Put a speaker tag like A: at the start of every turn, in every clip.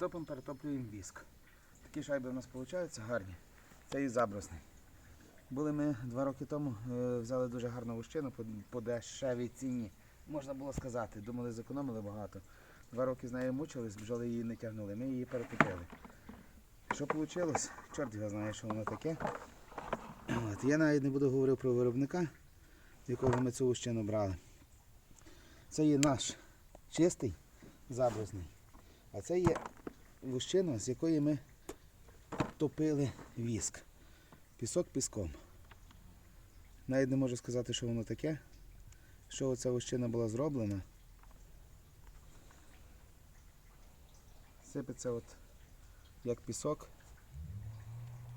A: топимо, перетоплюємо віск. Такі шайби у нас виходять гарні. Це і забросний. Були ми два роки тому, е, взяли дуже гарну вущину по, дешевій ціні. Можна було сказати, думали, зекономили багато. Два роки з нею мучились, бджоли її не тягнули, ми її перетопили. Що вийшло? Чорт його знає, що воно таке. От. Я навіть не буду говорити про виробника, з якого ми цю вущину брали. Це є наш чистий забросний. А це є лущина, з якої ми топили віск. Пісок піском. Навіть не можу сказати, що воно таке. Що оця лущина була зроблена. Сипеться от як пісок.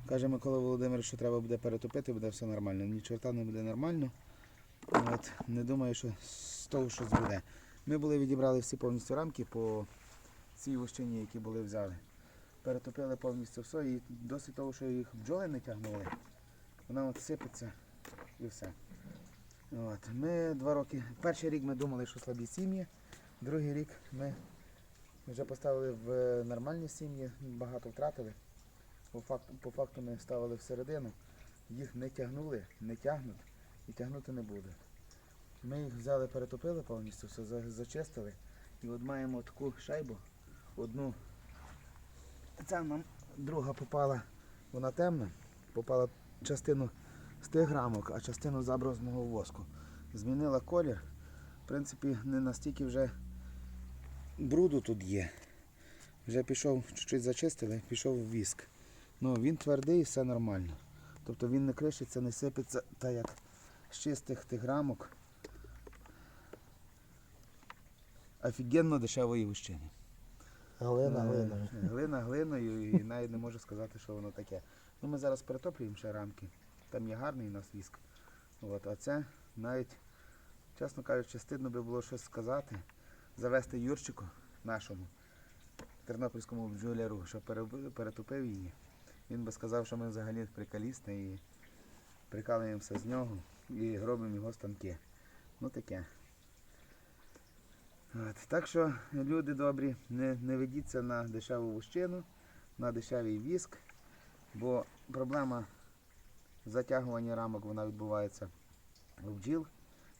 A: Каже Микола Володимирович, що треба буде перетопити, буде все нормально. Ні чорта не буде нормально. От, не думаю, що з того щось буде. Ми були відібрали всі повністю рамки по цій вощині, які були взяли. Перетопили повністю все і досить того, що їх бджоли не тягнули, вона от сипеться і все. От. Ми два роки. Перший рік ми думали, що слабі сім'ї, другий рік ми вже поставили в нормальні сім'ї, багато втратили. По факту, по факту ми ставили всередину, їх не тягнули, не тягнуть і тягнути не буде. Ми їх взяли, перетопили повністю, все зачистили. І от маємо таку шайбу, одну. Ця нам друга попала, вона темна, попала частину з тих рамок, а частину заброзного воску. Змінила колір. В принципі, не настільки вже бруду тут є. Вже пішов, чуть-чуть зачистили, пішов віск. Ну, він твердий, все нормально. Тобто він не кришиться, не сипеться, та як з чистих тих рамок. Офігенно дешевої гущини.
B: Глина,
A: Е,
B: глина.
A: Глина глиною і навіть не можу сказати, що воно таке. Ну, ми зараз перетоплюємо ще рамки. Там є гарний у нас віск. От, а це навіть, чесно кажучи, стидно би було щось сказати. Завести Юрчику нашому тернопільському бджоляру, що перетопив її. Він би сказав, що ми взагалі прикалісти і прикалуємося з нього і робимо його станки. Ну таке. От. Так що, люди добрі, не, не ведіться на дешеву вущину, на дешевий віск, бо проблема затягування рамок вона відбувається у бджіл.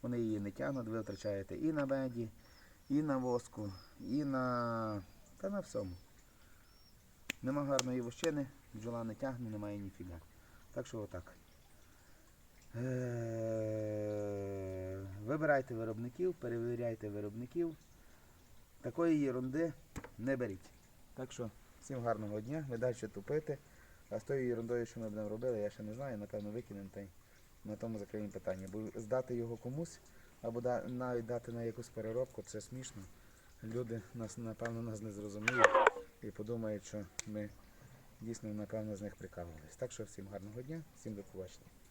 A: Вони її не тягнуть, ви втрачаєте і на беді, і на воску, і на. та на всьому. Нема гарної вощини, бджола не тягне, немає ніфіга. Так що отак. Вибирайте виробників, перевіряйте виробників. Такої єрунди не беріть. Так що всім гарного дня, ви далі тупите. А з тою ерундою, що ми будемо робити, я ще не знаю, напевно викинемо та й на тому закриємо питання. Бо здати його комусь або навіть дати на якусь переробку, це смішно. Люди нас, напевно, нас не зрозуміють і подумають, що ми дійсно, напевно, з них прикалувались. Так що всім гарного дня, всім до побачення.